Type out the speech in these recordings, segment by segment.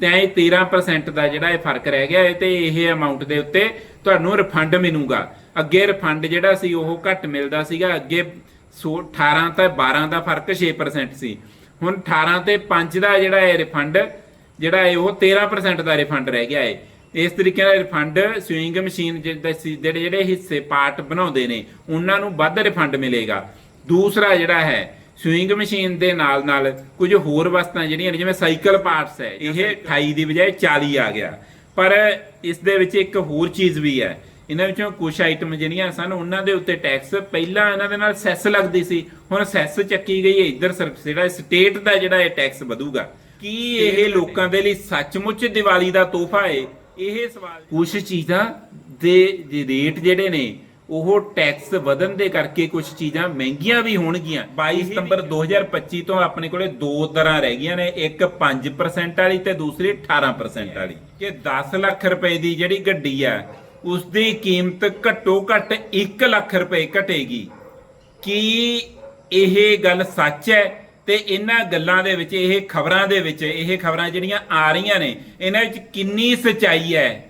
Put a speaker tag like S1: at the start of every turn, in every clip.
S1: ਤੇ ਇਹ 13% ਦਾ ਜਿਹੜਾ ਇਹ ਫ਼ਰਕ ਰਹਿ ਗਿਆ ਹੈ ਤੇ ਇਹ ਅਮਾਉਂਟ ਦੇ ਉੱਤੇ ਤੁਹਾਨੂੰ ਰਿਫੰਡ ਮਿਲੂਗਾ। ਅੱਗੇ ਰਿਫੰਡ ਜਿਹੜਾ ਸੀ, ਉਹ ਘੱਟ ਮਿਲਦਾ ਸੀਗਾ। ਅੱਗੇ ਸੋ 18 ਤੇ 12 ਦਾ ਫ਼ਰਕ 6% ਸੀ। ਹੁਣ 18 ਤੇ 5 ਦਾ ਜਿਹੜਾ ਹੈ ਰਿਫੰਡ ਜਿਹੜਾ ਹੈ ਉਹ 13% ਦਾ ਰਿਫੰਡ ਰਹਿ ਗਿਆ ਹੈ ਇਸ ਤਰੀਕੇ ਨਾਲ ਰਿਫੰਡ ਸਵਿੰਗ ਮਸ਼ੀਨ ਜਿਹੜੇ ਜਿਹੜੇ ਹਿੱਸੇ ਪਾਰਟ ਬਣਾਉਂਦੇ ਨੇ, ਉਹਨਾਂ ਨੂੰ ਵੱਧ ਰਿਫੰਡ ਮਿਲੇਗਾ। ਦੂਸਰਾ ਜਿਹੜਾ ਹੈ ਸਵਿੰਗ ਮਸ਼ੀਨ ਦੇ ਨਾਲ ਨਾਲ ਕੁਝ ਹੋਰ ਵਸਤਾਂ ਜਿਹੜੀਆਂ ਨੇ ਜਿਵੇਂ ਸਾਈਕਲ ਪਾਰਟਸ ਹੈ ਇਹ 28 ਦੀ ਬਜਾਏ 40 ਆ ਗਿਆ। ਪਰ ਇਸ ਦੇ ਵਿੱਚ ਇੱਕ ਹੋਰ ਚੀਜ਼ ਵੀ ਹੈ ਇਹਨਾਂ ਵਿੱਚੋਂ ਕੁਝ ਆਈਟਮ ਜਿਹੜੀਆਂ ਸਨ ਉਹਨਾਂ ਦੇ ਉੱਤੇ ਟੈਕਸ ਪਹਿਲਾਂ ਇਹਨਾਂ ਦੇ ਨਾਲ ਸੈਸ ਲੱਗਦੀ ਸੀ ਹੁਣ ਸੈਸ ਚੱਕੀ ਗਈ ਹੈ ਇੱਧਰ ਸਰ- ਜਿਹੜਾ ਸਟੇਟ ਦਾ ਜਿਹੜਾ ਇਹ ਟੈਕਸ ਵਧੂਗਾ। ਕੀ ਇਹ ਲੋਕਾਂ ਦੇ ਲਈ ਸੱਚਮੁੱਚ ਦੀਵਾਲੀ ਦਾ ਤੋਹਫਾ ਹੈ? ਇਹ ਸਵਾਲ ਕੁਝ ਚੀਜ਼ਾਂ ਦੇ ਰੇਟ ਜਿਹੜੇ ਨੇ ਉਹ ਟੈਕਸ ਵਧਣ ਦੇ ਕਰਕੇ ਕੁਝ ਚੀਜ਼ਾਂ ਮਹਿੰਗੀਆਂ ਵੀ ਹੋਣਗੀਆਂ। 22 ਸਤੰਬਰ 2025 ਤੋਂ ਆਪਣੇ ਕੋਲੇ ਦੋ ਦਰਾਂ ਰਹਿ ਗਈਆਂ ਨੇ ਇੱਕ 5% ਵਾਲੀ ਤੇ ਦੂਸਰੀ 18% ਵਾਲੀ। ਕਿ 10 ਲੱਖ ਰੁਪਏ ਦੀ ਜਿਹੜੀ ਗੱਡੀ ਆ ਉਸ ਦੀ ਕੀਮਤ ਘੱਟੋ ਘੱਟ 1 ਲੱਖ ਰੁਪਏ ਘਟੇਗੀ। ਕੀ ਇਹ ਗੱਲ ਸੱਚ ਹੈ? ਤੇ ਇਹਨਾਂ ਗੱਲਾਂ ਦੇ ਵਿੱਚ ਇਹ ਖਬਰਾਂ ਦੇ ਵਿੱਚ ਇਹ ਖਬਰਾਂ ਜਿਹੜੀਆਂ ਆ ਰਹੀਆਂ ਨੇ ਇਹਨਾਂ ਵਿੱਚ ਕਿੰਨੀ ਸਚਾਈ ਹੈ?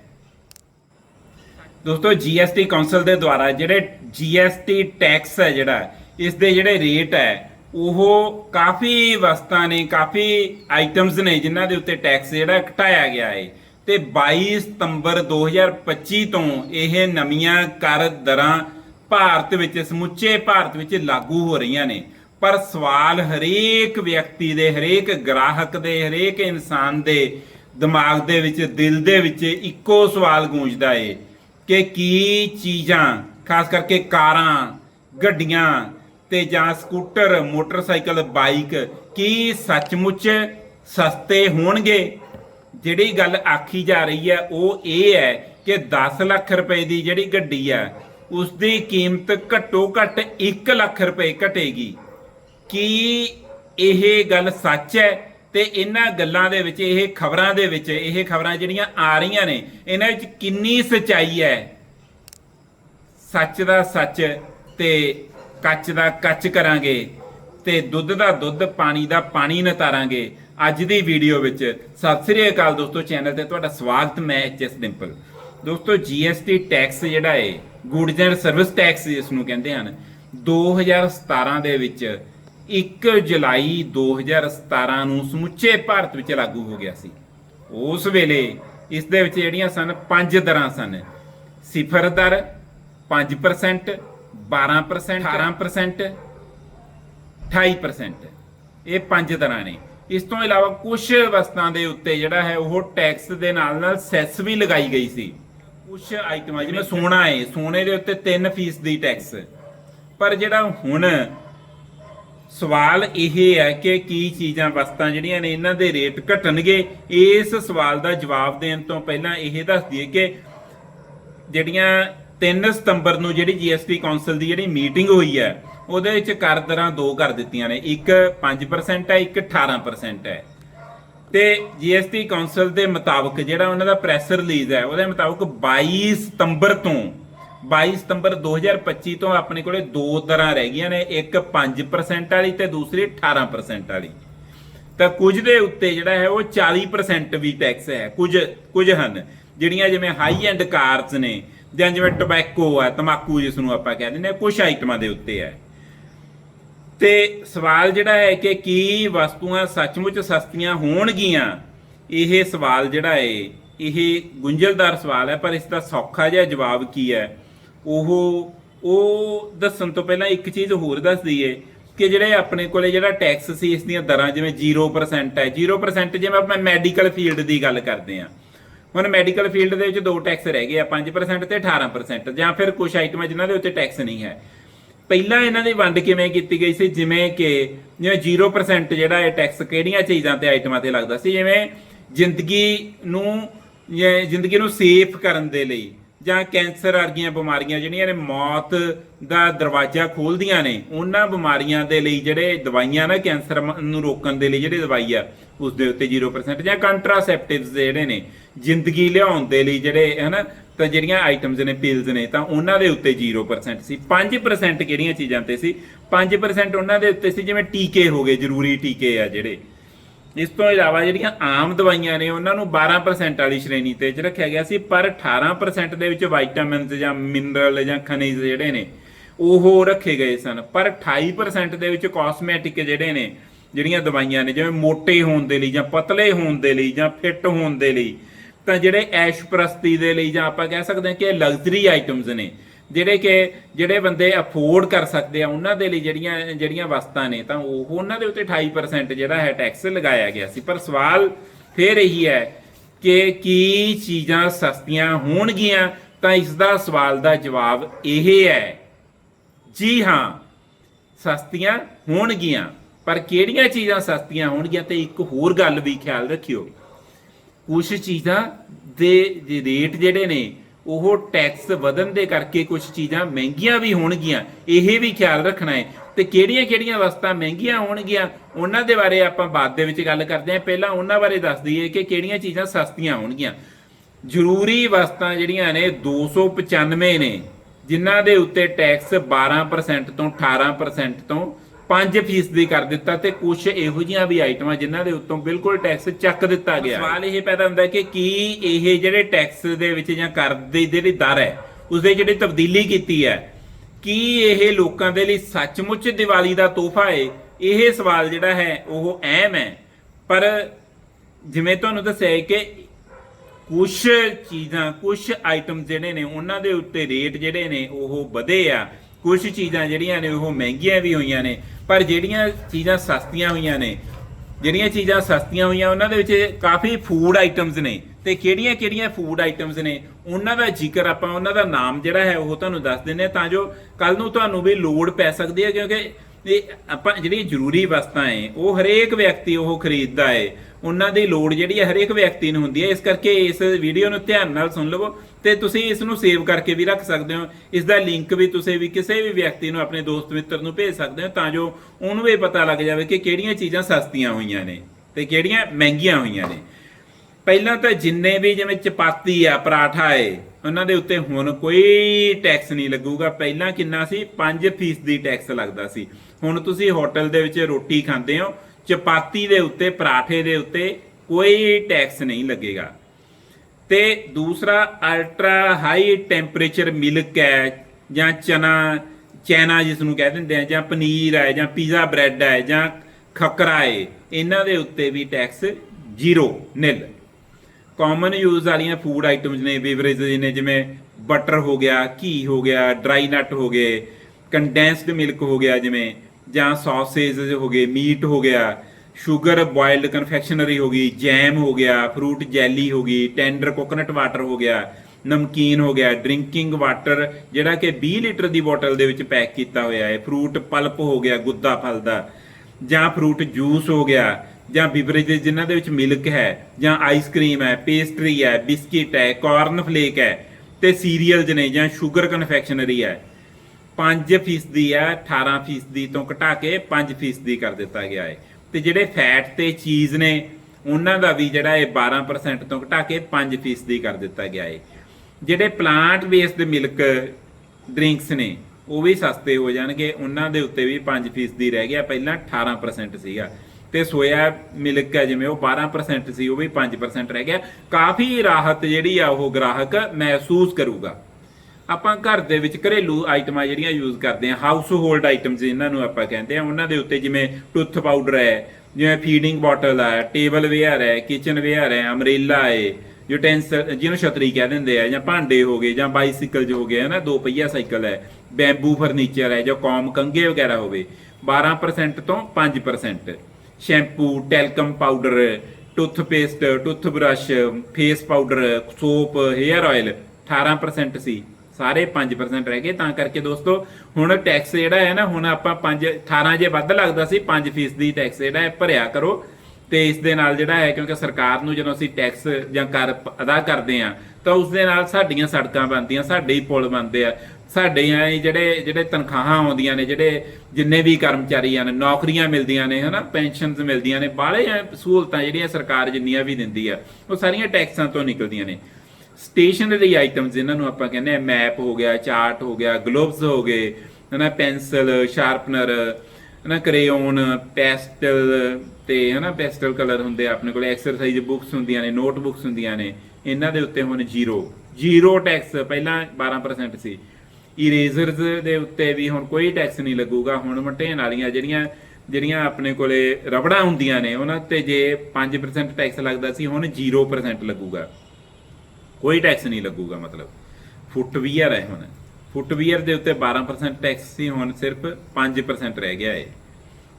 S1: ਦੋਸਤੋ ਜੀਐਸਟੀ ਕਾਉਂਸਲ ਦੇ ਦੁਆਰਾ ਜਿਹੜੇ ਜੀਐਸਟੀ ਟੈਕਸ ਹੈ ਜਿਹੜਾ, ਇਸ ਦੇ ਜਿਹੜੇ ਰੇਟ ਹੈ, ਉਹ ਕਾਫੀ ਵਸਤਾਂ ਨੇ, ਕਾਫੀ ਆਈਟਮਸ ਨੇ ਜਿਨ੍ਹਾਂ ਦੇ ਉੱਤੇ ਟੈਕਸ ਜਿਹੜਾ ਘਟਾਇਆ ਗਿਆ ਹੈ। ਤੇ 22 ਸਤੰਬਰ 2025 ਤੋਂ ਇਹ ਨਵੀਆਂ ਕਰ ਦਰਾਂ ਭਾਰਤ ਵਿੱਚ, ਸਮੁੱਚੇ ਭਾਰਤ ਵਿੱਚ ਲਾਗੂ ਹੋ ਰਹੀਆਂ ਨੇ। ਪਰ ਸਵਾਲ ਹਰੇਕ ਵਿਅਕਤੀ ਦੇ, ਹਰੇਕ ਗ੍ਰਾਹਕ ਦੇ, ਹਰੇਕ ਇਨਸਾਨ ਦੇ ਦਿਮਾਗ ਦੇ ਵਿੱਚ, ਦਿਲ ਦੇ ਵਿੱਚ ਇੱਕੋ ਸਵਾਲ ਗੂੰਜਦਾ ਏ ਕਿ ਕੀ ਚੀਜ਼ਾਂ, ਖਾਸ ਕਰਕੇ ਕਾਰਾਂ, ਗੱਡੀਆਂ ਤੇ ਜਾਂ ਸਕੂਟਰ, ਮੋਟਰਸਾਈਕਲ, ਬਾਈਕ, ਕੀ ਸੱਚਮੁੱਚ ਸਸਤੇ ਹੋਣਗੇ? ਜਿਹੜੀ ਗੱਲ ਆਖੀ ਜਾ ਰਹੀ ਹੈ, ਉਹ ਇਹ ਹੈ ਕਿ 10 ਲੱਖ ਰੁਪਏ ਦੀ ਜਿਹੜੀ ਗੱਡੀ ਹੈ ਉਸ ਦੀ ਕੀਮਤ ਘੱਟੋ ਘੱਟ 1 ਲੱਖ ਰੁਪਏ ਘਟੇਗੀ। ਕੀ ਇਹ ਗੱਲ ਸੱਚ ਹੈ? ਤੇ ਇਹਨਾਂ ਗੱਲਾਂ ਦੇ ਵਿੱਚ, ਇਹ ਖਬਰਾਂ ਦੇ ਵਿੱਚ, ਇਹ ਖਬਰਾਂ ਜਿਹੜੀਆਂ ਆ ਰਹੀਆਂ ਨੇ, ਇਹਨਾਂ ਵਿੱਚ ਕਿੰਨੀ ਸਚਾਈ ਹੈ? ਸੱਚ ਦਾ ਸੱਚ ਤੇ ਕੱਚ ਦਾ ਕੱਚ ਕਰਾਂਗੇ ਤੇ ਦੁੱਧ ਦਾ ਦੁੱਧ, ਪਾਣੀ ਦਾ ਪਾਣੀ ਨਤਾਰਾਂਗੇ ਅੱਜ ਦੀ ਵੀਡੀਓ ਵਿੱਚ। ਸਤਿ ਸ੍ਰੀ ਅਕਾਲ ਦੋਸਤੋ, ਚੈਨਲ ਤੇ ਤੁਹਾਡਾ ਸਵਾਗਤ ਮੈਂ ਐਚਐਸ ਡਿੰਪਲ। ਦੋਸਤੋ ਜੀਐਸਟੀ ਟੈਕਸ ਜਿਹੜਾ ਹੈ ਗੁੱਡਸ ਐਂਡ ਸਰਵਿਸ ਟੈਕਸ ਇਸ ਨੂੰ ਕਹਿੰਦੇ ਹਨ 2017 ਦੇ ਵਿੱਚ 1 ਜੁਲਾਈ 2017 ਨੂੰ ਸਮੁੱਚੇ ਭਾਰਤ ਵਿੱਚ ਲਾਗੂ ਹੋ ਗਿਆ ਸੀ। ਉਸ ਵੇਲੇ ਇਸ ਦੇ ਵਿੱਚ ਜਿਹੜੀਆਂ ਸਨ ਪੰਜ ਦਰਾਂ ਸਨ। ਸਿਫਰ ਦਰ 5% 12% 18% 28% ਇਹ ਪੰਜ ਦਰਾਂ ਨੇ। ਇਸ ਤੋਂ ਇਲਾਵਾ ਕੁਝ ਵਸਤਾਂ ਦੇ ਉੱਤੇ ਜਿਹੜਾ ਹੈ ਉਹ ਟੈਕਸ ਦੇ ਨਾਲ ਨਾਲ ਸੈਸ ਵੀ ਲਗਾਈ ਗਈ ਸੀ। ਕੁਝ ਆਈਟਮਾਂ ਜਿਵੇਂ ਸੋਨਾ ਹੈ ਸੋਨੇ ਦੇ ਉੱਤੇ 3% ਦੀ ਟੈਕਸ ਪਰ ਜਿਹੜਾ ਹੁਣ ਸਵਾਲ ਇਹ ਹੈ ਕਿ ਕੀ ਚੀਜ਼ਾਂ, ਵਸਤਾਂ ਜਿਹੜੀਆਂ ਨੇ, ਇਹਨਾਂ ਦੇ ਰੇਟ ਘਟਣਗੇ? ਇਸ ਸਵਾਲ ਦਾ ਜਵਾਬ ਦੇਣ ਤੋਂ ਪਹਿਲਾਂ ਇਹ ਦੱਸ ਦਈਏ ਕਿ ਜਿਹੜੀਆਂ 3 ਸਤੰਬਰ ਨੂੰ ਜਿਹੜੀ ਜੀਐਸਟੀ ਕਾਉਂਸਲ ਦੀ ਜਿਹੜੀ ਮੀਟਿੰਗ ਹੋਈ ਹੈ, ਉਹਦੇ ਵਿੱਚ ਕਰ ਦਰਾਂ ਦੋ ਕਰ ਦਿੱਤੀਆਂ ਨੇ। ਇੱਕ 5% ਹੈ, ਇੱਕ 18% ਹੈ। ਤੇ ਜੀਐਸਟੀ ਕਾਉਂਸਲ ਦੇ ਮੁਤਾਬਕ ਜਿਹੜਾ ਉਹਨਾਂ ਦਾ ਪ੍ਰੈਸ ਰਿਲੀਜ਼ ਹੈ, ਉਹਦੇ ਮੁਤਾਬਕ 22 ਸਤੰਬਰ ਤੋਂ 22 ਸਤੰਬਰ 2025 ਤੋਂ ਆਪਣੇ ਕੋਲੇ ਦੋ ਦਰਾਂ ਰਹਿ ਗਈਆਂ ਨੇ, ਇੱਕ 5% ਵਾਲੀ ਤੇ ਦੂਸਰੀ 18% ਵਾਲੀ। ਤਾਂ ਕੁਝ ਦੇ ਉੱਤੇ ਜਿਹੜਾ ਹੈ ਉਹ 40% ਵੀ ਟੈਕਸ ਹੈ, ਕੁਝ ਕੁਝ ਹਨ, ਜਿਹੜੀਆਂ ਜਿਵੇਂ ਹਾਈ ਐਂਡ ਕਾਰਸ ਨੇ, ਜਾਂ ਜਿਵੇਂ ਟੋਬੈਕੋ ਹੈ, ਤਮਾਕੂ ਜਿਸ ਨੂੰ ਆਪਾਂ ਕਹਿੰਦੇ ਨੇ ਕੁਝ ਆਈਟਮਾਂ ਦੇ ਉੱਤੇ ਹੈ। ਤੇ ਸਵਾਲ ਜਿਹੜਾ ਹੈ ਕਿ ਕੀ ਵਸਤੂਆਂ ਸੱਚਮੁੱਚ ਸਸਤੀਆਂ ਹੋਣਗੀਆਂ? ਇਹ ਸਵਾਲ ਜਿਹੜਾ ਹੈ, ਇਹ ਗੁੰਝਲਦਾਰ ਸਵਾਲ ਹੈ, ਪਰ ਇਸ ਦਾ ਸੌਖਾ ਜਿਹਾ ਜਵਾਬ ਕੀ ਹੈ? ਉਹ ਉਹ ਦੱਸਣ ਤੋਂ ਪਹਿਲਾਂ ਇੱਕ ਚੀਜ਼ ਹੋਰ ਦੱਸ ਦਈਏ ਕਿ ਜਿਹੜੇ ਆਪਣੇ ਕੋਲੇ ਜਿਹੜਾ ਟੈਕਸ ਸੀ, ਇਸ ਦੀਆਂ ਦਰਾਂ ਜਿਵੇਂ 0% ਹੈ। 0% ਜਿਵੇਂ ਆਪਾਂ ਮੈਡੀਕਲ ਫੀਲਡ ਦੀ ਗੱਲ ਕਰਦੇ ਹਾਂ। ਹੁਣ ਮੈਡੀਕਲ ਫੀਲਡ ਦੇ ਵਿੱਚ ਦੋ ਟੈਕਸ ਰਹਿ ਗਏ ਆ 5% ਤੇ 18% ਜਾਂ ਫਿਰ ਕੁਝ ਆਈਟਮਾਂ ਜਿਨ੍ਹਾਂ ਦੇ ਉੱਤੇ ਟੈਕਸ ਨਹੀਂ ਹੈ। ਪਹਿਲਾਂ ਇਹਨਾਂ ਦੀ ਵੰਡ ਕਿਵੇਂ ਕੀਤੀ ਗਈ ਸੀ? ਜਿਵੇਂ ਕਿ, ਜਿਵੇਂ 0% ਜਿਹੜਾ ਇਹ ਟੈਕਸ ਕਿਹੜੀਆਂ ਚੀਜ਼ਾਂ ਤੇ ਆਈਟਮਾਂ ਤੇ ਲੱਗਦਾ ਸੀ? ਜਿਵੇਂ ਜ਼ਿੰਦਗੀ ਨੂੰ ਜ਼ਿੰਦਗੀ ਨੂੰ ਸੇਫ ਕਰਨ ਦੇ ਲਈ। ਜਾਂ ਕੈਂਸਰ ਵਰਗੀਆਂ ਬਿਮਾਰੀਆਂ ਜਿਹੜੀਆਂ ਨੇ, ਮੌਤ ਦਾ ਦਰਵਾਜ਼ਾ ਖੋਲਦੀਆਂ ਨੇ, ਉਹਨਾਂ ਬਿਮਾਰੀਆਂ ਦੇ ਲਈ ਜਿਹੜੇ ਦਵਾਈਆਂ ਨਾ ਕੈਂਸਰ ਨੂੰ ਰੋਕਣ ਦੇ ਲਈ ਜਿਹੜੀ ਦਵਾਈ ਆ, ਉਸ ਦੇ ਉੱਤੇ 0% ਜਾਂ ਕੰਟਰਾਸੈਪਟਿਵਸ ਜਿਹੜੇ ਨੇ, ਜ਼ਿੰਦਗੀ ਲਿਆਉਣ ਦੇ ਲਈ ਜਿਹੜੇ, ਹਨਾ, ਤਾਂ ਜਿਹੜੀਆਂ ਆਈਟਮਸ ਨੇ ਪਿਲਸ ਨੇ, ਤਾਂ ਉਹਨਾਂ ਦੇ ਉੱਤੇ 0% ਸੀ। 5% ਕਿਹੜੀਆਂ ਚੀਜ਼ਾਂ ਤੇ ਸੀ? 5% ਉਹਨਾਂ ਦੇ ਉੱਤੇ ਸੀ, ਜਿਵੇਂ ਟੀਕੇ ਹੋ ਗਏ, ਜ਼ਰੂਰੀ ਟੀਕੇ ਆ ਜਿਹੜੇ। ਇਸ ਤੋਂ ਇਲਾਵਾ ਜਿਹੜੀਆਂ ਆਮ ਦਵਾਈਆਂ ਨੇ, ਉਹਨਾਂ ਨੂੰ 12% ਵਾਲੀ ਸ਼੍ਰੇਣੀ ਤੇ ਚ ਰੱਖਿਆ ਗਿਆ ਸੀ, ਪਰ 18% ਦੇ ਵਿੱਚ ਵਿਟਾਮਿਨਸ ਜਾਂ ਮਿਨਰਲ ਜਾਂ ਖਣਿਜ ਜਿਹੜੇ ਨੇ, ਉਹ ਰੱਖੇ ਗਏ ਸਨ। ਪਰ 28% ਦੇ ਵਿੱਚ ਕਾਸਮੈਟਿਕ ਜਿਹੜੇ ਨੇ, ਜਿਹੜੀਆਂ ਦਵਾਈਆਂ ਨੇ, ਜਿਵੇਂ ਮੋਟੇ ਹੋਣ ਦੇ ਲਈ ਜਾਂ ਪਤਲੇ ਹੋਣ ਦੇ ਲਈ ਜਾਂ ਫਿੱਟ ਹੋਣ ਦੇ ਲਈ, ਤਾਂ ਜਿਹੜੇ ਐਸ਼ ਪ੍ਰਸਤੀ ਦੇ ਲਈ ਜਾਂ ਆਪਾਂ ਕਹਿ ਸਕਦੇ ਹਾਂ ਕਿ ਲਗਜ਼ਰੀ ਆਈਟਮਸ ਨੇ ਜਿਹੜੇ ਕਿ ਜਿਹੜੇ ਬੰਦੇ ਅਫੋਰਡ ਕਰ ਸਕਦੇ ਆ, ਉਹਨਾਂ ਦੇ ਲਈ ਜਿਹੜੀਆਂ ਜਿਹੜੀਆਂ ਵਸਤਾਂ ਨੇ, ਤਾਂ ਉਹ ਉਹਨਾਂ ਦੇ ਉੱਤੇ 28% ਜਿਹੜਾ ਹੈ ਟੈਕਸ ਲਗਾਇਆ ਗਿਆ ਸੀ। ਪਰ ਸਵਾਲ ਫੇਰ ਇਹੀ ਹੈ ਕਿ ਕੀ ਚੀਜ਼ਾਂ ਸਸਤੀਆਂ ਹੋਣਗੀਆਂ? ਤਾਂ ਇਸ ਦਾ ਸਵਾਲ ਦਾ ਜਵਾਬ ਇਹ ਹੈ, ਜੀ ਹਾਂ, ਸਸਤੀਆਂ ਹੋਣਗੀਆਂ। ਪਰ ਕਿਹੜੀਆਂ ਚੀਜ਼ਾਂ ਸਸਤੀਆਂ ਹੋਣਗੀਆਂ ਤੇ ਇੱਕ ਹੋਰ ਗੱਲ ਵੀ ਖਿਆਲ ਰੱਖਿਓ। ਕੁਝ ਚੀਜ਼ਾਂ ਦੇ ਦੇ ਰੇਟ ਜਿਹੜੇ ਨੇ ਉਹ ਟੈਕਸ ਵਧਣ ਦੇ ਕਰਕੇ ਕੁਝ ਚੀਜ਼ਾਂ ਮਹਿੰਗੀਆਂ ਵੀ ਹੋਣਗੀਆਂ, ਇਹ ਵੀ ਖਿਆਲ ਰੱਖਣਾ ਹੈ। ਤੇ ਕਿਹੜੀਆਂ-ਕਿਹੜੀਆਂ ਵਸਤਾਂ ਮਹਿੰਗੀਆਂ ਹੋਣਗੀਆਂ, ਉਹਨਾਂ ਦੇ ਬਾਰੇ ਆਪਾਂ ਬਾਅਦ ਦੇ ਵਿੱਚ ਗੱਲ ਕਰਦੇ ਹਾਂ। ਪਹਿਲਾਂ ਉਹਨਾਂ ਬਾਰੇ ਦੱਸ ਦਈਏ ਕਿ ਕਿਹੜੀਆਂ ਚੀਜ਼ਾਂ ਸਸਤੀਆਂ ਹੋਣਗੀਆਂ। ਜ਼ਰੂਰੀ ਵਸਤਾਂ ਜਿਹੜੀਆਂ ਨੇ 295 ਨੇ, ਜਿਨ੍ਹਾਂ ਦੇ ਉੱਤੇ ਟੈਕਸ 12% ਤੋਂ 18% ਤੋਂ 5% ਦੀ ਕਰ ਦਿੱਤਾ ਤੇ ਕੁਝ ਇਹੋ ਜਿਹੀਆਂ ਵੀ ਆਈਟਮਾਂ ਜਿਨ੍ਹਾਂ ਦੇ ਉੱਤੋਂ ਬਿਲਕੁਲ ਟੈਕਸ ਚੱਕ ਦਿੱਤਾ ਗਿਆ। ਸਵਾਲ ਇਹ ਪੈਦਾ ਹੁੰਦਾ ਕਿ ਕੀ ਇਹ ਜਿਹੜੇ ਟੈਕਸ ਦੇ ਵਿੱਚ ਜਾਂ ਕਰ ਦੀ ਜਿਹੜੀ ਦਰ ਹੈ ਉਸ ਦੇ ਜਿਹੜੀ ਤਬਦੀਲੀ ਕੀਤੀ ਹੈ, ਕੀ ਇਹ ਲੋਕਾਂ ਦੇ ਲਈ ਸੱਚਮੁੱਚ ਦੀਵਾਲੀ ਦਾ ਤੋਹਫਾ ਹੈ? ਇਹ ਸਵਾਲ ਜਿਹੜਾ ਹੈ, ਉਹ ਅਹਿਮ ਹੈ। ਪਰ ਜਿਵੇਂ ਤੁਹਾਨੂੰ ਦੱਸਿਆ ਕਿ ਕੁਝ ਚੀਜ਼ਾਂ ਕੁਝ ਆਈਟਮ ਜਿਹੜੇ ਨੇ, ਉਹਨਾਂ ਦੇ ਉੱਤੇ ਰੇਟ ਜਿਹੜੇ ਨੇ, ਉਹ ਵਧੇ ਆ। ਕੁਝ ਚੀਜ਼ਾਂ ਜਿਹੜੀਆਂ ਨੇ, ਉਹ ਮਹਿੰਗੀਆਂ ਵੀ ਹੋਈਆਂ ਨੇ। ਪਰ ਜਿਹੜੀਆਂ ਚੀਜ਼ਾਂ ਸਸਤੀਆਂ ਹੋਈਆਂ ਨੇ, ਜਿਹੜੀਆਂ ਚੀਜ਼ਾਂ ਸਸਤੀਆਂ ਹੋਈਆਂ, ਉਹਨਾਂ ਦੇ ਵਿੱਚ ਕਾਫੀ ਫੂਡ ਆਈਟਮਸ ਨੇ। ਤੇ ਕਿਹੜੀਆਂ-ਕਿਹੜੀਆਂ ਫੂਡ ਆਈਟਮਸ ਨੇ? ਉਹਨਾਂ ਦਾ ਜ਼ਿਕਰ ਆਪਾਂ ਉਹਨਾਂ ਦਾ ਨਾਮ ਜਿਹੜਾ ਹੈ, ਉਹ ਤੁਹਾਨੂੰ ਦੱਸ ਦਿੰਦੇ ਹਾਂ ਤਾਂ ਜੋ ਕੱਲ ਨੂੰ ਤੁਹਾਨੂੰ ਵੀ ਲੋੜ ਪੈ ਸਕਦੀ ਹੈ, ਕਿਉਂਕਿ ਇਹ ਆਪਾਂ ਜਿਹੜੀਆਂ ਜ਼ਰੂਰੀ ਵਸਤਾਂ ਹੈ, ਉਹ ਹਰੇਕ ਵਿਅਕਤੀ ਉਹ ਖਰੀਦਦਾ ਹੈ। ਉਹਨਾਂ ਦੀ ਲੋੜ ਜਿਹੜੀ ਹੈ, ਹਰੇਕ ਵਿਅਕਤੀ ਨੂੰ ਹੁੰਦੀ ਹੈ। ਇਸ ਕਰਕੇ ਇਸ ਵੀਡੀਓ ਨੂੰ ਧਿਆਨ ਨਾਲ ਸੁਣ ਲਵੋ। ਤੇ ਤੁਸੀਂ ਇਸ ਨੂੰ ਸੇਵ ਕਰਕੇ ਵੀ ਰੱਖ ਸਕਦੇ ਹੋ। ਇਸ ਦਾ ਲਿੰਕ ਵੀ ਤੁਸੀਂ ਵੀ ਕਿਸੇ ਵੀ ਵਿਅਕਤੀ ਨੂੰ, ਆਪਣੇ ਦੋਸਤ ਮਿੱਤਰ ਨੂੰ ਭੇਜ ਸਕਦੇ ਹੋ, ਤਾਂ ਜੋ ਉਹਨੂੰ ਵੀ ਪਤਾ ਲੱਗ ਜਾਵੇ ਕਿ ਕਿਹੜੀਆਂ ਚੀਜ਼ਾਂ ਸਸਤੀਆਂ ਹੋਈਆਂ ਨੇ ਤੇ ਕਿਹੜੀਆਂ ਮਹਿੰਗੀਆਂ ਹੋਈਆਂ ਨੇ। ਪਹਿਲਾਂ ਤਾਂ ਜਿੰਨੇ ਵੀ ਜਿਵੇਂ ਚਪਾਤੀ ਆ, ਪਰਾਠਾ ਏ, ਉਹਨਾਂ ਦੇ ਉੱਤੇ ਹੁਣ ਕੋਈ ਟੈਕਸ ਨਹੀਂ ਲੱਗੂਗਾ। ਪਹਿਲਾਂ ਕਿੰਨਾ ਸੀ? 5% ਦੀ ਟੈਕਸ ਲੱਗਦਾ ਸੀ। ਹੁਣ ਤੁਸੀਂ ਹੋਟਲ ਦੇ ਵਿੱਚ ਰੋਟੀ ਖਾਂਦੇ ਹੋ, ਚਪਾਤੀ ਦੇ ਉੱਤੇ, ਪਰਾਠੇ ਦੇ ਉੱਤੇ ਕੋਈ ਟੈਕਸ ਨਹੀਂ ਲੱਗੇਗਾ। ਤੇ ਦੂਸਰਾ ਅਲਟਰਾ ਹਾਈ ਟੈਂਪਰੇਚਰ ਮਿਲਕ ਹੈ, ਜਾਂ ਚਨਾ, ਚੈਨਾ ਜਿਸ ਨੂੰ ਕਹਿ ਦਿੰਦੇ ਆ, ਜਾਂ ਪਨੀਰ ਹੈ, ਜਾਂ ਪੀਜ਼ਾ ਬ੍ਰੈਡ ਹੈ, ਜਾਂ ਖੱਕਰਾ ਹੈ, ਇਹਨਾਂ ਦੇ ਉੱਤੇ ਵੀ tax zero nil common use ਵਾਲੀਆਂ ਫੂਡ ਆਈਟਮਸ ਨੇ ਬੇਵਰੇजेस ਨੇ, ਜਿਵੇਂ ਬਟਰ ਹੋ ਗਿਆ, ਘੀ ਹੋ ਗਿਆ ਡਰਾਈ ਨਟ ਹੋ ਗਏ ਕੰਡੈਂਸਡ ਮਿਲਕ ਹੋ ਗਿਆ, ਜਿਵੇਂ, ਜਾਂ ਸੌਸੇਜ ਹੋ ਗਏ ਮੀਟ ਹੋ ਗਿਆ ਸ਼ੂਗਰ, ਬੋਇਲਡ ਕਨਫੈਕਸ਼ਨਰੀ ਹੋ ਗਈ, ਜੈਮ ਹੋ ਗਿਆ, ਫਰੂਟ ਜੈਲੀ ਹੋ ਗਈ, ਟੈਂਡਰ ਕੋਕੋਨਟ ਵਾਟਰ ਹੋ ਗਿਆ, ਨਮਕੀਨ ਹੋ ਗਿਆ, ਡਰਿੰਕਿੰਗ ਵਾਟਰ, ਜਿਹੜਾ ਕਿ 20 ਲੀਟਰ ਦੀ ਬੋਟਲ ਦੇ ਵਿੱਚ ਪੈਕ ਕੀਤਾ ਹੋਇਆ ਹੈ। ਫਰੂਟ ਪਲਪ ਹੋ ਗਿਆ, ਗੁੱਦਾ ਫਲ ਦਾ। ਜਾਂ ਫਰੂਟ ਜੂਸ ਹੋ ਗਿਆ, ਜਾਂ ਬਿਵਰੇजेस ਜਿਨ੍ਹਾਂ ਦੇ ਵਿੱਚ ਮਿਲਕ ਹੈ, ਜਾਂ ਆਈਸਕ੍ਰੀਮ ਹੈ, ਪੇਸਟਰੀ ਹੈ, ਬਿਸਕਿਟ ਹੈ, ਕਾਰਨ ਫਲੇਕ ਹੈ ਤੇ ਸੀਰੀਅਲਸ ਨੇ, ਜਾਂ ਸ਼ੂਗਰ ਕਨਫੈਕਸ਼ਨਰੀ ਹੈ। 5% ਦੀ ਹੈ 18% ਤੋਂ ਘਟਾ ਕੇ 5% ਕਰ ਦਿੱਤਾ ਗਿਆ ਹੈ। ਤੇ ਜਿਹੜੇ ਫੈਟ ਤੇ ਚੀਜ਼ ਨੇ, ਉਹਨਾਂ ਦਾ ਵੀ ਜਿਹੜਾ ਇਹ 12% ਤੋਂ ਘਟਾ ਕੇ 5% ਕਰ ਦਿੱਤਾ ਗਿਆ ਹੈ ਜਿਹੜੇ ਪਲਾਂਟ ਬੇਸਡ ਮਿਲਕ ਡਰਿੰਕਸ ਨੇ, ਉਹ ਵੀ ਸਸਤੇ ਹੋ ਜਾਣਗੇ। ਉਹਨਾਂ ਦੇ ਉੱਤੇ ਵੀ 5% ਰਹਿ ਗਿਆ। ਪਹਿਲਾਂ 18% ਸੀਗਾ। ਤੇ ਸੋਇਆ ਮਿਲਕ ਹੈ ਜਿਵੇਂ ਉਹ 12% ਸੀ, ਉਹ ਵੀ 5% ਰਹਿ ਗਿਆ। ਕਾਫੀ ਰਾਹਤ ਜਿਹੜੀ ਆ, ਉਹ ਗ੍ਰਾਹਕ ਮਹਿਸੂਸ ਕਰੂਗਾ। ਆਪਾਂ ਘਰ ਦੇ ਵਿੱਚ ਘਰੇਲੂ ਆਈਟਮਾਂ ਜਿਹੜੀਆਂ ਯੂਜ਼ ਕਰਦੇ ਆ ਹਾਊਸ ਹੋਲਡ ਆਈਟਮਸ ਇਹਨਾਂ ਨੂੰ ਆਪਾਂ ਕਹਿੰਦੇ ਆ, ਉਹਨਾਂ ਦੇ ਉੱਤੇ ਜਿਵੇਂ ਟੁੱਥ ਪਾਊਡਰ ਹੈ, ਜਿਵੇਂ ਫੀਡਿੰਗ ਬੋਟਲ ਹੈ ਟੇਬਲ ਵੇਅਰ ਹੈ ਕਿਚਨ ਵੇਅਰ ਹੈ ਅਮਰੇਲਾ ਹੈ ਯੂਟੈਂਸਲ ਜਿਹਨੂੰ ਛਤਰੀ ਕਹਿ ਦਿੰਦੇ ਆ, ਜਾਂ ਭਾਂਡੇ ਹੋ ਗਏ, ਜਾਂ ਬਾਈਸਿਕਲ ਜੋ ਹੋ ਗਏ, ਹਨਾ, ਦੋ ਪਹੀਆ ਸਾਈਕਲ ਹੈ ਬੈਂਬੂ ਫਰਨੀਚਰ ਹੈ, ਜਾਂ ਕੌਮ ਕੰਗੇ ਵਗੈਰਾ ਹੋਵੇ 12% ਤੋਂ 5% shampoo talcum powder toothpaste toothbrush face powder soap hair oil 18% ਸੀ। ਸਾਰੇ 5% ਰਹਿ ਗਏ, ਤਾਂ ਕਰਕੇ ਦੋਸਤੋ, ਹੁਣ ਟੈਕਸ ਜਿਹੜਾ ਹੈ ਨਾ, ਹੁਣ ਆਪਾਂ 5 18 ਜੇ ਵੱਧ ਲੱਗਦਾ ਸੀ 5% ਦੀ ਟੈਕਸ ਜਿਹੜਾ ਹੈ, ਭਰਿਆ ਕਰੋ। ਤੇ ਇਸ ਦੇ ਨਾਲ ਜਿਹੜਾ ਹੈ, ਕਿਉਂਕਿ ਸਰਕਾਰ ਨੂੰ ਜਦੋਂ ਅਸੀਂ ਟੈਕਸ ਜਾਂ ਕਰ ਅਦਾ ਕਰਦੇ ਆ ਤਾਂ ਉਸ ਦੇ ਨਾਲ ਸਾਡੀਆਂ ਸੜਕਾਂ ਬਣਦੀਆਂ, ਸਾਡੇ ਹੀ ਪੁਲ ਬਣਦੇ ਆ। ਸਾਡੇ ਇਹ ਜਿਹੜੇ ਜਿਹੜੇ ਤਨਖਾਹਾਂ ਆਉਂਦੀਆਂ ਨੇ, ਜਿਹੜੇ ਜਿੰਨੇ ਵੀ ਕਰਮਚਾਰੀ ਹਨ, ਨੌਕਰੀਆਂ ਮਿਲਦੀਆਂ ਨੇ, ਹਨਾ, ਪੈਨਸ਼ਨਸ ਮਿਲਦੀਆਂ ਨੇ, ਬਾਹਲੇ ਸਹੂਲਤਾਂ ਜਿਹੜੀਆਂ ਸਰਕਾਰ ਜਿੰਨੀਆਂ ਵੀ ਦਿੰਦੀ ਆ, ਉਹ ਸਾਰੀਆਂ ਟੈਕਸਾਂ ਤੋਂ ਨਿਕਲਦੀਆਂ ਨੇ। ਸਟੇਸ਼ਨਰੀ ਆਈਟਮਸ ਇਹਨਾਂ ਨੂੰ ਆਪਾਂ ਕਹਿੰਦੇ ਆ ਮੈਪ ਹੋ ਗਿਆ ਚਾਰਟ ਹੋ ਗਿਆ ਗਲੋਬਸ ਹੋ ਗਏ, ਹਨਾ ਪੈਨਸਲ ਸ਼ਾਰਪਨਰ ਹਨਾ ਕ੍ਰੇਯੋਨ ਪੈਸਟਲ ਤੇ, ਹਨਾ ਪੈਸਟਲ ਕਲਰ ਹੁੰਦੇ ਆ ਆਪਣੇ ਕੋਲ ਐਕਸਰਸਾਈਜ਼ ਬੁੱਕਸ ਹੁੰਦੀਆਂ ਨੇ ਨੋਟ ਬੁੱਕਸ ਹੁੰਦੀਆਂ ਨੇ, ਇਹਨਾਂ ਦੇ ਉੱਤੇ ਹੁਣ ਜ਼ੀਰੋ ਜ਼ੀਰੋ ਟੈਕਸ ਪਹਿਲਾਂ 12% ਸੀ। ਇਰੇਜ਼ਰਸ ਦੇ ਉੱਤੇ ਵੀ ਹੁਣ ਕੋਈ ਟੈਕਸ ਨਹੀਂ ਲੱਗੂਗਾ, ਹੁਣ ਮਟੇਨ ਵਾਲੀਆਂ ਜਿਹੜੀਆਂ ਜਿਹੜੀਆਂ ਆਪਣੇ ਕੋਲੇ ਰਬੜਾਂ ਹੁੰਦੀਆਂ ਨੇ, ਉਹਨਾਂ ਤੇ ਜੇ 5% ਟੈਕਸ ਲੱਗਦਾ ਸੀ, ਹੁਣ 0% ਲੱਗੂਗਾ। ਕੋਈ ਟੈਕਸ ਨਹੀਂ ਲੱਗੂਗਾ, ਮਤਲਬ। ਫੁੱਟਵੀਅਰ ਹੈ ਹੁਣ। ਫੁੱਟਵੀਅਰ ਦੇ ਉੱਤੇ 12% ਟੈਕਸ ਸੀ, ਹੁਣ ਸਿਰਫ 5% ਰਹਿ ਗਿਆ ਏ।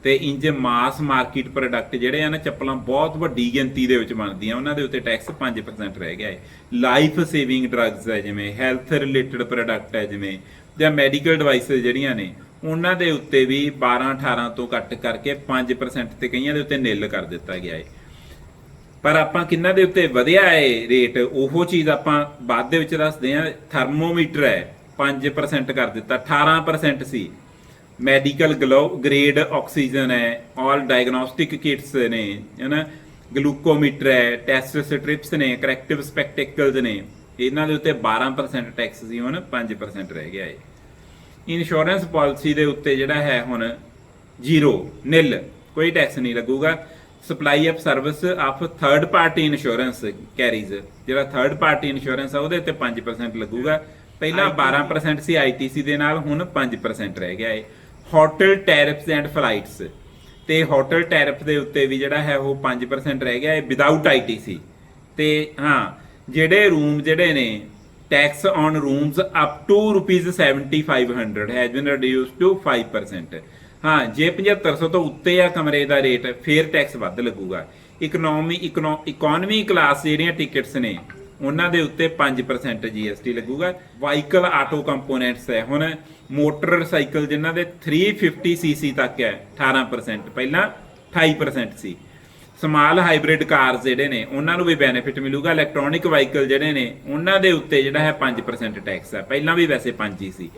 S1: ਤੇ ਇੰਜ ਮਾਸ ਮਾਰਕੀਟ ਪ੍ਰੋਡਕਟ ਜਿਹੜੇ ਆ ਨਾ, ਚੱਪਲਾਂ ਬਹੁਤ ਵੱਡੀ ਗਿਣਤੀ ਦੇ ਵਿੱਚ ਬਣਦੀਆਂ, ਉਹਨਾਂ ਦੇ ਉੱਤੇ ਟੈਕਸ 5% ਰਹਿ ਗਿਆ ਏ। ਲਾਈਫ ਸੇਵਿੰਗ ਡਰੱਗਸ ਹੈ, ਜਿਵੇਂ ਹੈਲਥ ਰਿਲੇਟਡ ਪ੍ਰੋਡਕਟ ਹੈ, ਜਿਵੇਂ, ਜਾਂ ਮੈਡੀਕਲ ਡਿਵਾਈਸਸ ਜਿਹੜੀਆਂ ਨੇ, ਉਹਨਾਂ ਦੇ ਉੱਤੇ ਵੀ 12 18 ਤੋਂ ਘੱਟ ਕਰਕੇ 5% ਤੇ ਕਈਆਂ ਦੇ ਉੱਤੇ ਨਿਲ ਕਰ ਦਿੱਤਾ ਗਿਆ ਹੈ ਪਰ ਆਪਾਂ ਕਿੰਨਾ ਦੇ ਉੱਤੇ ਵਧਿਆ ਹੈ ਰੇਟ, ਉਹੋ ਚੀਜ਼ ਆਪਾਂ ਬਾਅਦ ਦੇ ਵਿੱਚ ਦੱਸਦੇ ਆ ਥਰਮੋਮੀਟਰ ਹੈ 5% ਕਰ ਦਿੱਤਾ 18% ਸੀ। ਮੈਡੀਕਲ ਗ੍ਰੇਡ ਆਕਸੀਜਨ ਹੈ ਆਲ ਡਾਇਗਨੋਸਟਿਕ ਕਿਟਸ ਨੇ, ਹੈਨਾ? ਗਲੂਕੋਮੀਟਰ ਹੈ ਟੈਸਟ ਸਟ੍ਰਿਪਸ ਨੇ ਕਰੈਕਟਿਵ ਸਪੈਕਟੈਕਲਸ ਨੇ। ਇਹਨਾਂ ਦੇ ਉੱਤੇ 12% ਟੈਕਸ ਸੀ, ਹੁਣ 5% ਰਹਿ ਗਿਆ ਹੈ। ਇੰਸ਼ੋਰੈਂਸ ਪਾਲਿਸੀ ਦੇ ਉੱਤੇ ਜਿਹੜਾ ਹੈ ਹੁਣ ਜ਼ੀਰੋ ਨਿਲ ਕੋਈ ਟੈਕਸ ਨਹੀਂ ਲੱਗੂਗਾ। Supply of service of third party insurance carriers ਜਿਹੜਾ ਥਰਡ ਪਾਰਟੀ ਇੰਸ਼ੋਰੈਂਸ ਆ ਉਹਦੇ ਉੱਤੇ 5% ਲੱਗੂਗਾ। ਪਹਿਲਾਂ 12% ਸੀ ਆਈਟੀਸੀ ਦੇ ਨਾਲ ਹੁਣ 5% ਰਹਿ ਗਿਆ ਹੈ ਹੋਟਲ ਟੈਰਿਫਸ ਐਂਡ ਫਲਾਈਟਸ ਤੇ ਹੋਟਲ ਟੈਰਿਫ ਦੇ ਉੱਤੇ ਵੀ ਜਿਹੜਾ ਹੈ ਉਹ 5% ਰਹਿ ਗਿਆ ਹੈ ਵਿਦਆਊਟ ਆਈਟੀਸੀ ਤੇ ਹਾਂ ਜਿਹੜੇ ਰੂਮ ਜਿਹੜੇ ਨੇ tax on rooms up to rupees 7500 has been reduced to 5% ਹਾਂ, ਜੇ 7500 ਤੋਂ ਉੱਤੇ ਆ ਕਮਰੇ ਦਾ ਰੇਟ, ਫੇਰ ਟੈਕਸ ਵੱਧ ਲੱਗੂਗਾ। ਇਕਨੋਮੀ ਇਕਨੋਮੀ ਕਲਾਸ ਜਿਹੜੀਆਂ ਟਿਕਟਸ ਨੇ, ਉਹਨਾਂ ਦੇ ਉੱਤੇ 5% GST ਲੱਗੂਗਾ। ਵਾਹੀਕਲ ਆਟੋ ਕੰਪੋਨੈਂਟਸ ਹੈ। ਹੁਣ ਮੋਟਰਸਾਈਕਲ ਜਿਨ੍ਹਾਂ ਦੇ 350 ਸੀਸੀ ਤੱਕ ਹੈ 18% ਪਹਿਲਾਂ 28% ਸੀ। ਸਮਾਲ ਹਾਈਬ੍ਰਿਡ ਕਾਰਸ ਜਿਹੜੇ ਨੇ, ਉਹਨਾਂ ਨੂੰ ਵੀ ਬੈਨੀਫਿਟ ਮਿਲੂਗਾ। ਇਲੈਕਟ੍ਰੋਨਿਕ ਵਾਹੀਕਲ ਜਿਹੜੇ ਨੇ, ਉਹਨਾਂ ਦੇ ਉੱਤੇ ਜਿਹੜਾ ਹੈ 5% ਟੈਕਸ ਹੈ। ਪਹਿਲਾਂ ਵੀ ਵੈਸੇ 5 ਹੀ ਸੀ।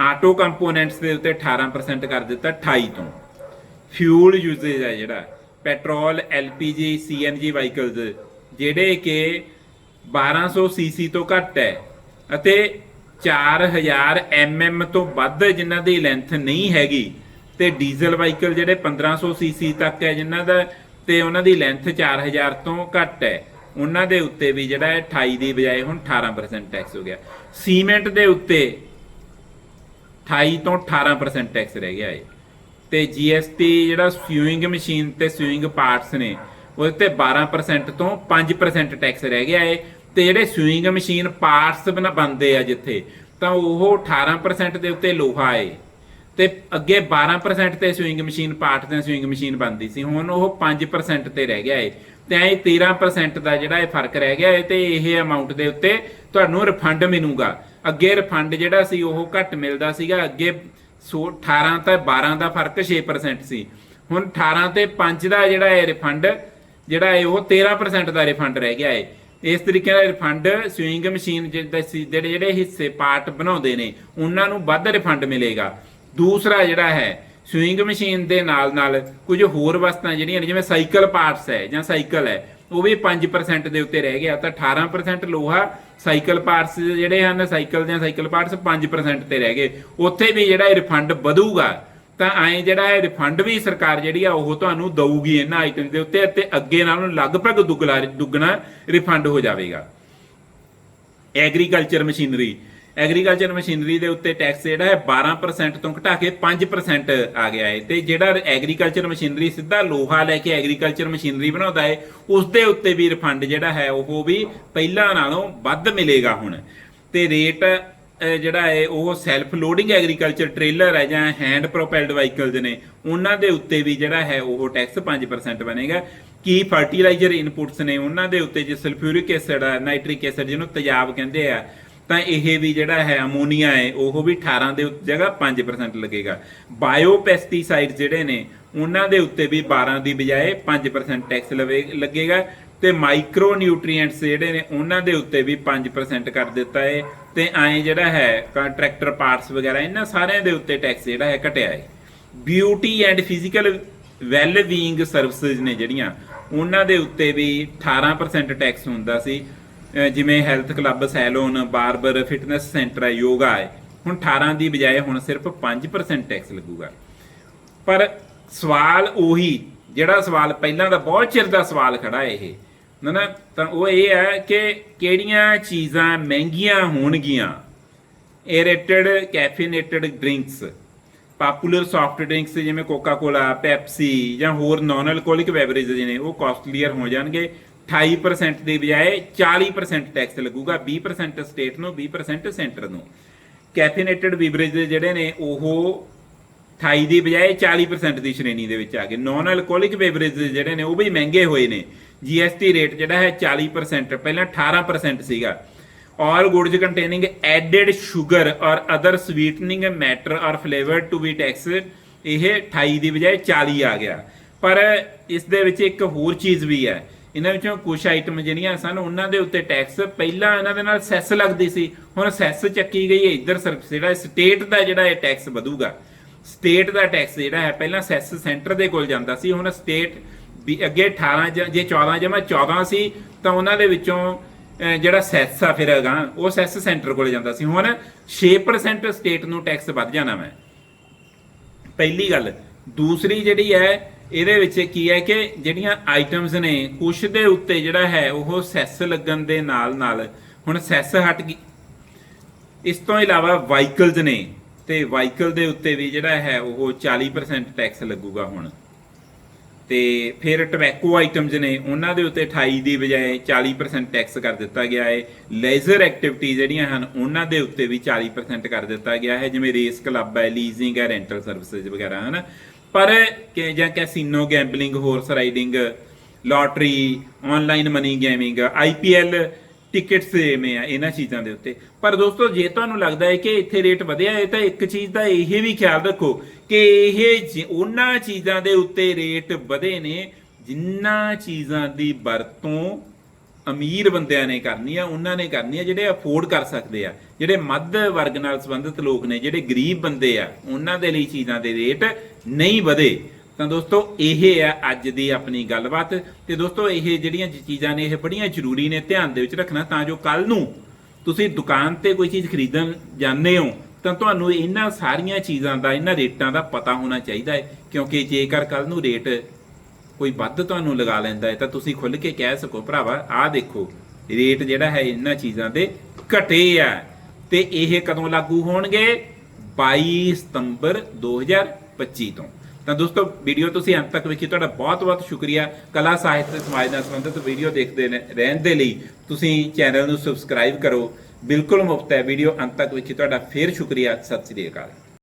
S1: ਆਟੋ ਕੰਪੋਨੈਂਟਸ ਦੇ ਉੱਤੇ 18% ਕਰ ਦਿੱਤਾ 28 ਤੋਂ। ਫਿਊਲ ਯੂਜ਼ੇਜ ਹੈ ਜਿਹੜਾ ਪੈਟਰੋਲ ਐਲਪੀਜੀ ਸੀਐਨਜੀ ਵਾਹੀਕਲਸ ਜਿਹੜੇ ਕਿ 1200 ਸੀਸੀ ਤੋਂ ਘੱਟ ਹੈ ਅਤੇ 4000 ਐਮਐਮ ਤੋਂ ਵੱਧ ਜਿਨ੍ਹਾਂ ਦੀ ਲੈਂਥ ਨਹੀਂ ਹੈਗੀ ਤੇ ਡੀਜ਼ਲ ਵਾਹੀਕਲ ਜਿਹੜੇ 1500 ਸੀਸੀ ਤੱਕ ਹੈ ਜਿਨ੍ਹਾਂ ਦਾ ਤੇ ਉਹਨਾਂ ਦੀ ਲੈਂਥ 4000 ਤੋਂ ਘੱਟ ਹੈ। ਉਹਨਾਂ ਦੇ ਉੱਤੇ ਵੀ ਜਿਹੜਾ ਹੈ 28 ਦੀ ਬਜਾਏ ਹੁਣ 18% ਟੈਕਸ ਹੋ ਗਿਆ। ਸੀਮੈਂਟ ਦੇ ਉੱਤੇ 28 ਤੋਂ 18% ਟੈਕਸ ਰਹਿ ਗਿਆ ਏ ਤੇ GST ਜਿਹੜਾ ਸੂਇੰਗ ਮਸ਼ੀਨ ਤੇ ਸੂਇੰਗ ਪਾਰਟਸ ਨੇ, ਉਹਦੇ ਤੇ 12% ਤੋਂ 5% ਟੈਕਸ ਰਹਿ ਗਿਆ ਏ ਤੇ ਜਿਹੜੇ ਸੂਇੰਗ ਮਸ਼ੀਨ ਪਾਰਟਸ ਬਣਾ ਬੰਦੇ ਆ ਜਿੱਥੇ, ਤਾਂ ਉਹ 18% ਦੇ ਉੱਤੇ ਲੋਹਾ ਏ। ਤੇ ਅੱਗੇ 12% ਤੇ ਸਵਿੰਗ ਮਸ਼ੀਨ ਪਾਰਟ ਤੇ ਸਵਿੰਗ ਮਸ਼ੀਨ ਬਣਦੀ ਸੀ, ਹੁਣ ਉਹ 5% ਤੇ ਰਹਿ ਗਿਆ ਏ। ਤੇ ਐ 13% ਦਾ ਜਿਹੜਾ ਇਹ ਫ਼ਰਕ ਰਹਿ ਗਿਆ ਏ, ਤੇ ਇਹ ਅਮਾਉਂਟ ਦੇ ਉੱਤੇ ਤੁਹਾਨੂੰ ਰਿਫੰਡ ਮਿਲੂਗਾ। ਅੱਗੇ ਰਿਫੰਡ ਜਿਹੜਾ ਸੀ, ਉਹ ਘੱਟ ਮਿਲਦਾ ਸੀਗਾ। ਅੱਗੇ ਸੌ- 18 ਤੇ 12 ਦਾ ਫ਼ਰਕ 6% ਸੀ। ਹੁਣ 18 ਤੇ 5 ਦਾ ਜਿਹੜਾ ਹੈ ਰਿਫੰਡ ਜਿਹੜਾ ਹੈ ਉਹ 13% ਦਾ ਰਿਫੰਡ ਰਹਿ ਗਿਆ ਹੈ ਇਸ ਤਰੀਕੇ ਨਾਲ ਰਿਫੰਡ ਸਵਿੰਗ ਮਸ਼ੀਨ ਜਿਹੜੇ ਜਿਹੜੇ ਹਿੱਸੇ ਪਾਰਟ ਬਣਾਉਂਦੇ ਨੇ, ਉਹਨਾਂ ਨੂੰ ਵੱਧ ਰਿਫੰਡ ਮਿਲੇਗਾ। ਦੂਸਰਾ ਜਿਹੜਾ ਹੈ ਸਵਿੰਗ ਮਸ਼ੀਨ ਦੇ ਨਾਲ ਨਾਲ ਕੁਝ ਹੋਰ ਵਸਤਾਂ ਜਿਹੜੀਆਂ ਨੇ, ਜਿਵੇਂ ਸਾਈਕਲ ਪਾਰਟਸ ਹੈ ਜਾਂ ਸਾਈਕਲ ਹੈ ਉਹ ਵੀ 5% ਦੇ ਉੱਤੇ ਰਹਿ ਗਿਆ। ਤਾਂ 18% ਲੋਹਾ ਸਾਈਕਲ ਪਾਰਟਸ ਜਿਹੜੇ ਹਨ ਸਾਈਕਲ ਜਾਂ ਸਾਈਕਲ ਪਾਰਟਸ 5% ਤੇ ਰਹਿ ਗਏ। ਉੱਥੇ ਵੀ ਜਿਹੜਾ ਰਿਫੰਡ ਵਧੂਗਾ, ਤਾਂ ਐਂ ਜਿਹੜਾ ਹੈ ਰਿਫੰਡ ਵੀ ਸਰਕਾਰ ਜਿਹੜੀ ਆ, ਉਹ ਤੁਹਾਨੂੰ ਦਊਗੀ ਇਹਨਾਂ ਆਈਟਮ ਦੇ ਉੱਤੇ ਅਤੇ ਅੱਗੇ ਨਾਲੋਂ ਲਗਭਗ ਦੁੱਗਣਾ ਦੁੱਗਣਾ ਰਿਫੰਡ ਹੋ ਜਾਵੇਗਾ। ਐਗਰੀਕਲਚਰ ਮਸ਼ੀਨਰੀ ਐਗਰੀਕਲਚਰ ਮਸ਼ੀਨਰੀ ਦੇ ਉੱਤੇ ਟੈਕਸ ਜਿਹੜਾ ਹੈ 12% ਤੋਂ ਘਟਾ ਕੇ 5% ਆ ਗਿਆ ਹੈ। ਤੇ ਜਿਹੜਾ ਐਗਰੀਕਲਚਰ ਮਸ਼ੀਨਰੀ ਸਿੱਧਾ ਲੋਹਾ ਲੈ ਕੇ ਐਗਰੀਕਲਚਰ ਮਸ਼ੀਨਰੀ ਬਣਾਉਂਦਾ ਹੈ, ਉਸ ਦੇ ਉੱਤੇ ਵੀ ਰਿਫੰਡ ਜਿਹੜਾ ਹੈ, ਉਹ ਵੀ ਪਹਿਲਾਂ ਨਾਲੋਂ ਵੱਧ ਮਿਲੇਗਾ ਹੁਣ। ਤੇ ਰੇਟ ਜਿਹੜਾ ਹੈ, ਉਹ ਸੈਲਫ ਲੋਡਿੰਗ ਐਗਰੀਕਲਚਰ ਟ੍ਰੇਲਰ ਹੈ ਜਾਂ ਹੈਂਡ ਪ੍ਰੋਪੈਲਡ ਵਾਹੀਕਲਸ ਨੇ, ਉਹਨਾਂ ਦੇ ਉੱਤੇ ਵੀ ਜਿਹੜਾ ਹੈ, ਉਹ ਟੈਕਸ 5% ਬਣੇਗਾ। ਕੀ ਫਰਟੀਲਾਈਜ਼ਰ ਇਨਪੁਟਸ ਨੇ, ਉਹਨਾਂ ਦੇ ਉੱਤੇ, ਜੇ ਸਲਫਿਊਰਿਕ ਐਸਿਡ ਨਾਈਟ੍ਰਿਕ ਐਸਿਡ ਜਿਹਨੂੰ ਤੇਜ਼ਾਬ ਕਹਿੰਦੇ ਆ ਤਾਂ ਇਹ ਵੀ ਜਿਹੜਾ ਹੈ ਅਮੋਨੀਆ ਹੈ, ਉਹ ਵੀ 18 ਦੇ ਜਗ੍ਹਾ 5% ਲੱਗੇਗਾ। ਬਾਇਓ ਪੈਸਟੀਸਾਈਡ ਜਿਹੜੇ ਨੇ, ਉਹਨਾਂ ਦੇ ਉੱਤੇ ਵੀ 12 ਦੀ ਬਜਾਏ 5% ਟੈਕਸ ਲਵੇ ਲੱਗੇਗਾ ਤੇ ਮਾਈਕਰੋ ਨਿਊਟ੍ਰੀਐਂਟਸ ਜਿਹੜੇ ਨੇ, ਉਹਨਾਂ ਦੇ ਉੱਤੇ ਵੀ 5% ਕਰ ਦਿੱਤਾ ਹੈ ਤੇ ਐਂ ਜਿਹੜਾ ਹੈ ਕੰਟਰੈਕਟਰ ਪਾਰਟਸ ਵਗੈਰਾ, ਇਹਨਾਂ ਸਾਰਿਆਂ ਦੇ ਉੱਤੇ ਟੈਕਸ ਜਿਹੜਾ ਹੈ ਘਟਿਆ ਹੈ beauty and physical well being services ਨੇ ਜਿਹੜੀਆਂ, ਉਹਨਾਂ ਦੇ ਉੱਤੇ ਵੀ 18% ਟੈਕਸ ਹੁੰਦਾ ਸੀ। ਜਿਵੇਂ health club salon, barber, fitness centre ਹੈ ਯੋਗਾ ਹੈ ਹੁਣ 18 ਦੀ ਬਜਾਏ ਹੁਣ ਸਿਰਫ 5% ਟੈਕਸ ਲੱਗੂਗਾ। ਪਰ ਸਵਾਲ ਉਹੀ, ਜਿਹੜਾ ਸਵਾਲ ਪਹਿਲਾਂ ਦਾ ਬਹੁਤ ਚਿਰ ਦਾ ਸਵਾਲ ਖੜਾ ਇਹ। ਨਾ ਨਾ, ਤਾਂ ਉਹ ਇਹ ਹੈ ਕਿ ਕਿਹੜੀਆਂ ਚੀਜ਼ਾਂ ਮਹਿੰਗੀਆਂ ਹੋਣਗੀਆਂ? Aerated caffeinated drinks popular soft drinks ਜਿਵੇਂ ਕੋਕਾ ਕੋਲਾ ਪੈਪਸੀ ਜਾਂ ਹੋਰ ਨਾਨ ਅਲਕੋਹਲਿਕ ਬੈਵਰੇजेस ਨੇ ਉਹ ਕਾਸਟਲੀਅਰ ਹੋ ਜਾਣਗੇ। 28% ਦੇ ਬਜਾਏ 40% ਟੈਕਸ ਲੱਗੂਗਾ 20% ਸਟੇਟ ਨੂੰ 20% ਸੈਂਟਰ ਨੂੰ। ਕੈਫੀਨੇਟਡ ਬੀਵਰੇਜ ਦੇ ਜਿਹੜੇ ਨੇ, ਉਹ 28 ਦੀ ਬਜਾਏ 40% ਦੀ ਸ਼੍ਰੇਣੀ ਦੇ ਵਿੱਚ ਆ ਗਏ। ਨਾਨ ਅਲਕੋਹਲਿਕ ਬੀਵਰੇਜ ਦੇ ਜਿਹੜੇ ਨੇ, ਉਹ ਵੀ ਮਹਿੰਗੇ ਹੋਏ ਨੇ। ਜੀਐਸਟੀ ਰੇਟ ਜਿਹੜਾ ਹੈ 40% ਪਹਿਲਾਂ 18% ਸੀਗਾ। All goods containing added sugar or other sweetening matter or flavor to be tax ਇਹ 28 ਦੀ ਬਜਾਏ 40 ਆ ਗਿਆ। ਪਰ ਇਸ ਦੇ ਵਿੱਚ ਇੱਕ ਹੋਰ ਚੀਜ਼ ਵੀ ਹੈ। ਇਹਨਾਂ ਵਿੱਚੋਂ ਕੁਝ ਆਈਟਮ ਜਿਹੜੀਆਂ ਸਨ, ਉਹਨਾਂ ਦੇ ਉੱਤੇ ਟੈਕਸ ਪਹਿਲਾਂ ਇਹਨਾਂ ਦੇ ਨਾਲ ਸੈਸ ਲੱਗਦੀ ਸੀ। ਹੁਣ ਸੈਸ ਚੱਕੀ ਗਈ ਹੈ ਇੱਧਰ ਸਿਰਫ ਜਿਹੜਾ ਸਟੇਟ ਦਾ ਜਿਹੜਾ ਇਹ ਟੈਕਸ ਵਧੂਗਾ। ਸਟੇਟ ਦਾ ਟੈਕਸ ਜਿਹੜਾ ਹੈ, ਪਹਿਲਾਂ ਸੈਸ ਸੈਂਟਰ ਦੇ ਕੋਲ ਜਾਂਦਾ ਸੀ, ਹੁਣ ਸਟੇਟ ਵੀ ਅੱਗੇ 18 ਜ- ਜੇ 14 ਜਮਾ 14 ਸੀ, ਤਾਂ ਉਹਨਾਂ ਦੇ ਵਿੱਚੋਂ ਜਿਹੜਾ ਸੈਸ ਆ ਫਿਰ ਹੈਗਾ ਉਹ ਸੈਸ ਸੈਂਟਰ ਕੋਲ ਜਾਂਦਾ ਸੀ। ਹੁਣ 6% ਸਟੇਟ ਨੂੰ ਟੈਕਸ ਵੱਧ ਜਾਣਾ ਮੈਂ ਪਹਿਲੀ ਗੱਲ, ਦੂਸਰੀ ਜਿਹੜੀ ਹੈ ਇਹਦੇ ਵਿੱਚ ਕੀ ਹੈ ਕਿ ਜਿਹੜੀਆਂ ਆਈਟਮਸ ਨੇ, ਕੁਛ ਦੇ ਉੱਤੇ ਜਿਹੜਾ ਹੈ ਉਹ ਸੈਸ ਲੱਗਣ ਦੇ ਨਾਲ ਨਾਲ ਹੁਣ ਸੈੱਸ ਹਟ ਗਈ। ਇਸ ਤੋਂ ਇਲਾਵਾ ਵਾਹੀਕਲਸ ਨੇ ਤੇ ਵਾਹੀਕਲ ਦੇ ਉੱਤੇ ਵੀ ਜਿਹੜਾ ਹੈ ਉਹ 40% ਟੈਕਸ ਲੱਗੂਗਾ ਹੁਣ। ਤੇ ਫਿਰ ਟਬੈਕੋ ਆਈਟਮਸ ਨੇ, ਉਹਨਾਂ ਦੇ ਉੱਤੇ 28 ਦੀ ਬਜਾਏ 40% ਟੈਕਸ ਕਰ ਦਿੱਤਾ ਗਿਆ ਹੈ। ਲੇਜ਼ਰ ਐਕਟੀਵਿਟੀ ਜਿਹੜੀਆਂ ਹਨ, ਉਹਨਾਂ ਦੇ ਉੱਤੇ ਵੀ 40% ਕਰ ਦਿੱਤਾ ਗਿਆ ਹੈ, ਜਿਵੇਂ ਰੇਸ ਕਲੱਬ ਹੈ ਲੀਜ਼ਿੰਗ ਹੈ ਰੈਂਟਲ ਸਰਵਿਸਿਜ਼ ਵਗੈਰਾ, ਹਨ? ਪਰ ਕਿ ਜਾਂ casino gambling horse riding lottery online money gaming IPL tickets ਜਿਵੇਂ ਆ ਇਹਨਾਂ ਚੀਜ਼ਾਂ ਦੇ ਉੱਤੇ। ਪਰ ਦੋਸਤੋ, ਜੇ ਤੁਹਾਨੂੰ ਲੱਗਦਾ ਹੈ ਕਿ ਇੱਥੇ ਰੇਟ ਵਧਿਆ ਹੈ, ਤਾਂ ਇੱਕ ਚੀਜ਼ ਦਾ ਇਹ ਵੀ ਖਿਆਲ ਰੱਖੋ ਕਿ ਇਹ ਉਹਨਾਂ ਚੀਜ਼ਾਂ ਦੇ ਉੱਤੇ ਰੇਟ ਵਧੇ ਨੇ, ਜਿੰਨਾਂ ਚੀਜ਼ਾਂ ਦੀ ਵਰਤੋਂ ਅਮੀਰ ਬੰਦਿਆਂ ਨੇ ਕਰਨੀ ਆ, ਉਹਨਾਂ ਨੇ ਕਰਨੀ ਆ, ਜਿਹੜੇ ਅਫੋਰਡ ਕਰ ਸਕਦੇ ਆ, ਜਿਹੜੇ ਮੱਧ ਵਰਗ ਨਾਲ ਸੰਬੰਧਿਤ ਲੋਕ ਨੇ, ਜਿਹੜੇ ਗਰੀਬ ਬੰਦੇ ਆ, ਉਹਨਾਂ ਦੇ ਲਈ ਚੀਜ਼ਾਂ ਦੇ ਰੇਟ ਨਹੀਂ ਵਧੇ। ਤਾਂ ਦੋਸਤੋ, ਇਹ ਆ ਅੱਜ ਦੀ ਆਪਣੀ ਗੱਲਬਾਤ। ਤੇ ਦੋਸਤੋ, ਇਹ ਜਿਹੜੀਆਂ ਚੀਜ਼ਾਂ ਨੇ, ਇਹ ਬੜੀਆਂ ਜ਼ਰੂਰੀ ਨੇ, ਧਿਆਨ ਦੇ ਵਿੱਚ ਰੱਖਣਾ, ਤਾਂ ਜੋ ਕੱਲ ਨੂੰ ਤੁਸੀਂ ਦੁਕਾਨ ਤੇ ਕੋਈ ਚੀਜ਼ ਖਰੀਦਣ ਜਾਂਦੇ ਹੋ, ਤਾਂ ਤੁਹਾਨੂੰ ਇਹਨਾਂ ਸਾਰੀਆਂ ਚੀਜ਼ਾਂ ਦਾ, ਇਹਨਾਂ ਰੇਟਾਂ ਦਾ ਪਤਾ ਹੋਣਾ ਚਾਹੀਦਾ ਹੈ। ਕਿਉਂਕਿ ਜੇਕਰ ਕੱਲ ਨੂੰ ਰੇਟ ਕੋਈ ਵੱਧ ਤੁਹਾਨੂੰ ਲਗਾ ਲੈਂਦਾ ਹੈ ਤਾਂ ਤੁਸੀਂ ਖੁੱਲ ਕੇ ਕਹਿ ਸਕੋ, ਭਰਾਵਾ, ਆਹ ਦੇਖੋ, ਰੇਟ ਜਿਹੜਾ ਹੈ ਇਹਨਾਂ ਚੀਜ਼ਾਂ ਦੇ ਘਟੇ ਆ। ਤੇ ਇਹ ਕਦੋਂ ਲਾਗੂ ਹੋਣਗੇ? 22 ਸਤੰਬਰ 2025 ਤੋਂ। ਤਾਂ ਦੋਸਤੋ, ਵੀਡੀਓ ਤੁਸੀਂ ਅੰਤ ਤੱਕ ਵੇਖੀ, ਤੁਹਾਡਾ ਬਹੁਤ ਬਹੁਤ ਸ਼ੁਕਰੀਆ। ਕਲਾ, ਸਾਹਿਤ ਤੇ ਸਮਾਜ ਨਾਲ ਸੰਬੰਧਿਤ ਵੀਡੀਓ ਦੇਖਦੇ ਨੇ- ਰਹਿਣ ਦੇ ਲਈ ਤੁਸੀਂ ਚੈਨਲ ਨੂੰ ਸਬਸਕ੍ਰਾਈਬ ਕਰੋ। ਬਿਲਕੁਲ ਮੁਫਤ ਹੈ ਵੀਡੀਓ, ਅੰਤ ਤੱਕ ਵੇਖੀ, ਤੁਹਾਡਾ ਫੇਰ ਸ਼ੁਕਰੀਆ। ਸਤਿ ਸ੍ਰੀ ਅਕਾਲ।